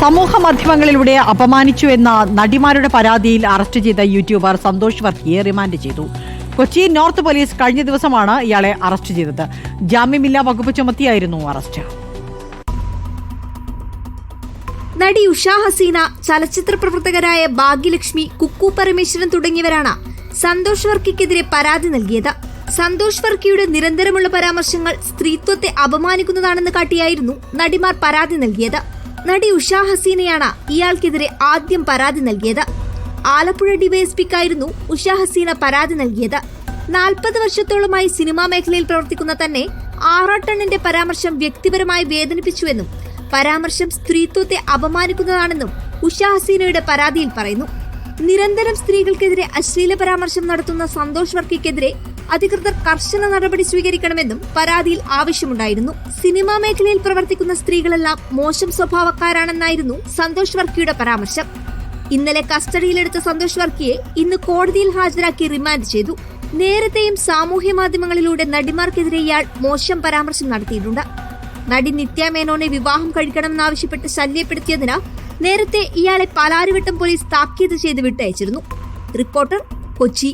സമൂഹ മാധ്യമങ്ങളിലൂടെ അപമാനിച്ചു എന്ന നടിമാരുടെ പരാതിയിൽ അറസ്റ്റ് ചെയ്ത യൂട്യൂബർ സന്തോഷ് വർക്കിയെ റിമാൻഡ് ചെയ്തു. കൊച്ചി നോർത്ത് പോലീസ് കഴിഞ്ഞ ദിവസമാണ് ഇയാളെ അറസ്റ്റ് ചെയ്തത്. ജാമ്യമില്ലാ വകുപ്പ് ചുമത്തിയായിരുന്നു അറസ്റ്റ്. നടി ഉഷാ ഹസീന ചലച്ചിത്ര പ്രവർത്തകരായ ഭാഗ്യലക്ഷ്മി കുക്കു പരമേശ്വരൻ തുടങ്ങിയവരാണ് സന്തോഷ് വർക്കിക്കെതിരെ പരാതി നൽകിയത്. സന്തോഷ് വർക്കിയുടെ നിരന്തരമുള്ള പരാമർശങ്ങൾ സ്ത്രീത്വത്തെ അപമാനിക്കുന്നതാണെന്ന് കാട്ടിയായിരുന്നു നടിമാർ പരാതി നൽകിയത്. നടി ഉഷ ഹസീനയാണ് ഇയാൾക്കെതിരെ ആദ്യം പരാതി നൽകിയത്. ആലപ്പുഴ ഡിവൈഎസ്പിക്കായിരുന്നു ഉഷ ഹസീന പരാതി നൽകിയത്. നാൽപ്പത് വർഷത്തോളമായി സിനിമാ മേഖലയിൽ പ്രവർത്തിക്കുന്ന തന്നെ ആറാട്ടണ്ണന്റെ പരാമർശം വ്യക്തിപരമായി വേദനിപ്പിച്ചുവെന്നും പരാമർശം സ്ത്രീത്വത്തെ അപമാനിക്കുന്നതാണെന്നും ഉഷ ഹസീനയുടെ പരാതിയിൽ പറയുന്നു. നിരന്തരം സ്ത്രീകൾക്കെതിരെ അശ്ലീല പരാമർശം നടത്തുന്ന സന്തോഷ് വർക്കിക്കെതിരെ അധികൃതർ കർശന നടപടി സ്വീകരിക്കണമെന്നും പരാതിയിൽ ആവശ്യമുണ്ടായിരുന്നു. സിനിമാ മേഖലയിൽ പ്രവർത്തിക്കുന്ന സ്ത്രീകളെല്ലാം മോശം സ്വഭാവക്കാരാണെന്നായിരുന്നു സന്തോഷ് വർക്കിയുടെ പരാമർശം. ഇന്നലെ കസ്റ്റഡിയിലെടുത്ത സന്തോഷ് വർക്കിയെ ഇന്ന് കോടതിയിൽ ഹാജരാക്കി റിമാൻഡ് ചെയ്തു. നേരത്തെയും സാമൂഹ്യ മാധ്യമങ്ങളിലൂടെ നടിമാർക്കെതിരെ ഇയാൾ മോശം പരാമർശം നടത്തിയിട്ടുണ്ട്. നടി നിത്യ മേനോനെ വിവാഹം കഴിക്കണമെന്നാവശ്യപ്പെട്ട് ശല്യപ്പെടുത്തിയതിന് നേരത്തെ ഇയാളെ പാലാരിവട്ടം പോലീസ് താക്കീത് ചെയ്ത് വിട്ടയച്ചിരുന്നു. റിപ്പോർട്ടർ കൊച്ചി.